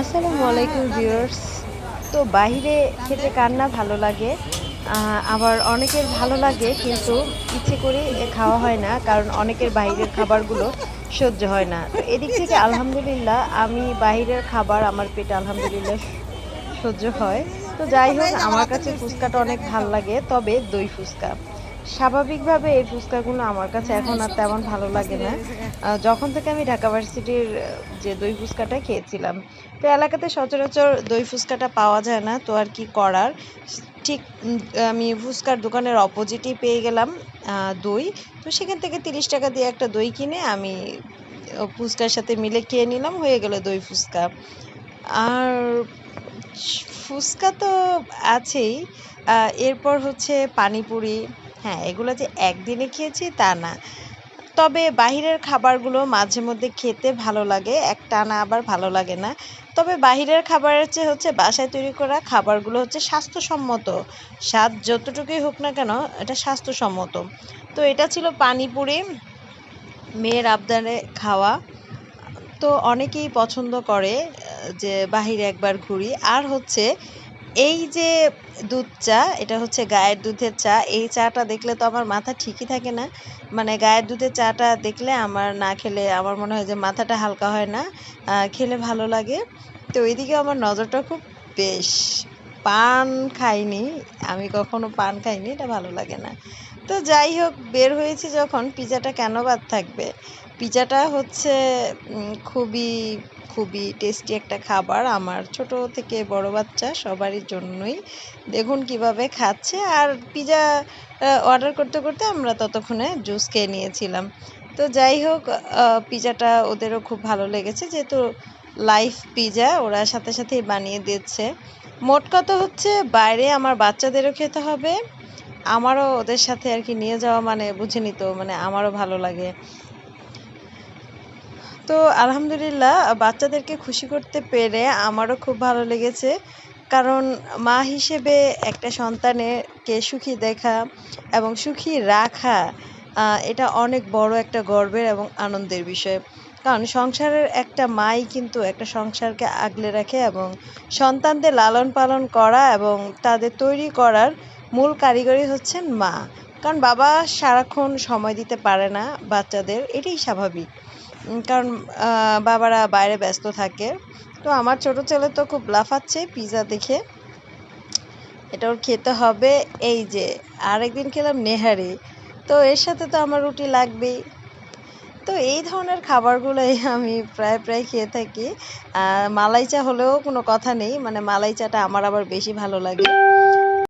আসসালামু আলাইকুম ভিউয়ার্স। তো বাইরে খেতে কার না ভালো লাগে? আবার অনেকের ভালো লাগে, কিন্তু ইচ্ছে করে খাওয়া হয় না, কারণ অনেকের বাইরের খাবারগুলো সহ্য হয় না। তো এদিক থেকে আলহামদুলিল্লাহ, আমি বাইরের খাবার আমার পেটে আলহামদুলিল্লাহ সহ্য হয়। তো যাই হোক, আমার কাছে ফুচকাটা অনেক ভালো লাগে, তবে দই ফুচকা। স্বাভাবিকভাবে এই ফুচকাগুলো আমার কাছে এখন আর তেমন ভালো লাগে না। যখন থেকে আমি ঢাকা ভার্সিটির যে দই ফুচকাটা খেয়েছিলাম, তো এলাকাতে সচরাচর দই ফুচকাটা পাওয়া যায় না, তো আর কি করার? ঠিক আমি ফুচকার দোকানের অপোজিটই পেয়ে গেলাম দই। তো সেখান থেকে তিরিশ টাকা দিয়ে একটা দই কিনে আমি ফুচকার সাথে মিলে খেয়ে নিলাম, হয়ে গেল দই ফুচকা। আর ফুচকা তো আছেই। এরপর হচ্ছে পানিপুরি হ্যাঁ এগুলো যে একদিনে খেয়েছি তা না। তবে বাহিরের খাবারগুলো মাঝে মধ্যে খেতে ভালো লাগে একটানা আবার ভালো লাগে না। তবে বাহিরের খাবারের চেয়ে হচ্ছে বাসায় তৈরি করা খাবারগুলো হচ্ছে স্বাস্থ্যসম্মত। স্বাদ যতটুকুই হোক না কেন, এটা স্বাস্থ্যসম্মত। তো এটা ছিল পানিপুরি, মেয়ের আবদারে খাওয়া। তো অনেকেই পছন্দ করে যে বাহিরে একবার ঘুরি। আর হচ্ছে এই যে দুধ চা, এটা হচ্ছে গায়ের দুধের চা, এই চাটা দেখলে তো আমার মাথা ঠিকই থাকে না। মানে গায়ের দুধের চাটা দেখলে আমার না খেলে আমার মনে হয় যে মাথাটা হালকা হয় না খেলে ভালো লাগে। তো ওইদিকে আমার নজরটা খুব বেশ, পান খাইনি, আমি কখনো পান খাইনি, এটা ভালো লাগে না। তো যাই হোক, বের হয়েছি যখন, পিজাটা কেন বাদ থাকবে? পিজাটা হচ্ছে খুবই খুবই টেস্টি একটা খাবার। আমার ছোট থেকে বড় বাচ্চা, সবারই জন্যই। দেখুন কীভাবে খাচ্ছে। আর পিজা অর্ডার করতে করতে আমরা ততক্ষণে জুস খেয়ে নিয়েছিলাম। তো যাই হোক পিজাটা ওদেরও খুব ভালো লেগেছে। যেহেতু লাইফ পিজা, ওরা সাথে সাথেই বানিয়ে দিচ্ছে। মোট কথা হচ্ছে, বাইরে আমার বাচ্চাদেরও খেতে হবে। আমারও ওদের সাথে আর কি নিয়ে যাওয়া মানে বুঝে তো মানে আমারও ভালো লাগে। তো আলহামদুলিল্লাহ, বাচ্চাদেরকে খুশি করতে পেরে আমারও খুব ভালো লেগেছে। কারণ মা হিসেবে একটা সন্তানেরকে সুখী দেখা এবং সুখী রাখা এটা অনেক বড় একটা গর্বের এবং আনন্দের বিষয়। কারণ সংসারের একটা মাই কিন্তু একটা সংসারকে আগলে রাখে এবং সন্তানদের লালন পালন করা এবং তাদের তৈরি করার মূল কারিগরই হচ্ছেন মা। কারণ বাবা সারাক্ষণ সময় দিতে পারে না বাচ্চাদের, এটাই স্বাভাবিক। কারণ বাবারা বাইরে ব্যস্ত থাকে। তো আমার ছোট ছেলে তো খুব লাফাচ্ছে পিৎজা দেখে। এটা ওর খেতে হবে এই যে, আরেকদিন খেলাম নেহারি। তো এর সাথে তো আমার রুটি লাগবেই। তো এই ধরনের খাবারগুলোই আমি প্রায় প্রায় খেয়ে থাকি। আর মালাই চা হলেও কোনো কথা নেই মানে মালাই চাটা আমার আবার বেশি ভালো লাগে।